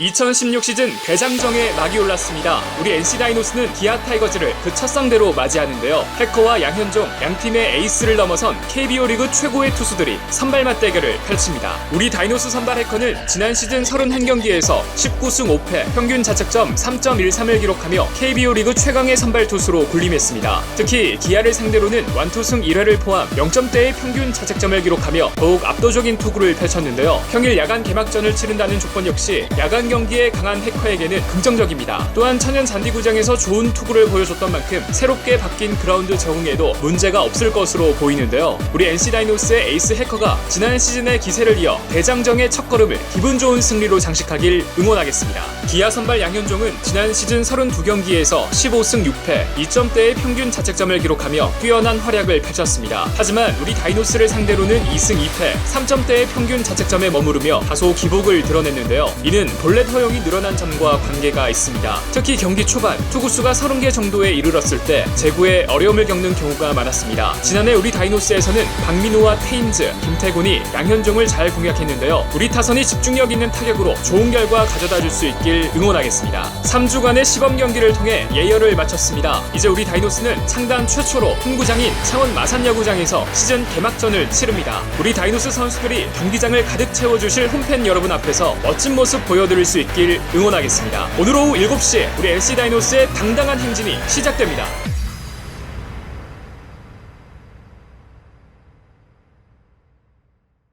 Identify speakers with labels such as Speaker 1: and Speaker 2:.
Speaker 1: 2016 시즌 대장정에 막이 올랐습니다. 우리 NC 다이노스는 기아 타이거즈를 그 첫 상대로 맞이하는데요. 해커와 양현종 양팀의 에이스를 넘어선 KBO 리그 최고의 투수들이 선발 맞대결을 펼칩니다. 우리 다이노스 선발 해커는 지난 시즌 31경기에서 19승 5패, 평균 자책점 3.13을 기록하며 KBO 리그 최강의 선발 투수로 군림했습니다. 특히 기아를 상대로는 완투승 1회를 포함 0점대의 평균 자책점을 기록하며 더욱 압도적인 투구를 펼쳤는데요. 평일 야간 개막전을 치른다는 조건 역시 야간 경기에 강한 해커에게는 긍정적입니다. 또한 천연 잔디구장에서 좋은 투구를 보여줬던 만큼 새롭게 바뀐 그라운드 적응에도 문제가 없을 것으로 보이는데요. 우리 NC 다이노스의 에이스 해커가 지난 시즌의 기세를 이어 대장정의 첫걸음을 기분 좋은 승리로 장식하길 응원하겠습니다. 기아 선발 양현종은 지난 시즌 32경기에서 15승 6패, 2점대의 평균 자책점을 기록하며 뛰어난 활약을 펼쳤습니다. 하지만 우리 다이노스를 상대로는 2승 2패, 3점대의 평균 자책점에 머무르며 다소 기복을 드러냈는데요. 이는 볼넷 허용이 늘어난 점과 관계가 있습니다. 특히 경기 초반 투구수가 30개 정도에 이르렀을 때 제구에 어려움을 겪는 경우가 많았습니다. 지난해 우리 다이노스에서는 박민호와 테임즈, 김태곤이 양현종을 잘 공략했는데요. 우리 타선이 집중력 있는 타격으로 좋은 결과 가져다 줄 수 있길 응원하겠습니다. 3주간의 시범 경기를 통해 예열을 마쳤습니다. 이제 우리 다이노스는 창단 최초로 홈구장인 창원 마산야구장에서 시즌 개막전을 치릅니다. 우리 다이노스 선수들이 경기장을 가득 채워주실 홈팬 여러분 앞에서 멋진 모습 보여드릴 수 있길 응원하겠습니다. 오늘 오후 7시 우리 NC 다이노스의 당당한 행진이 시작됩니다.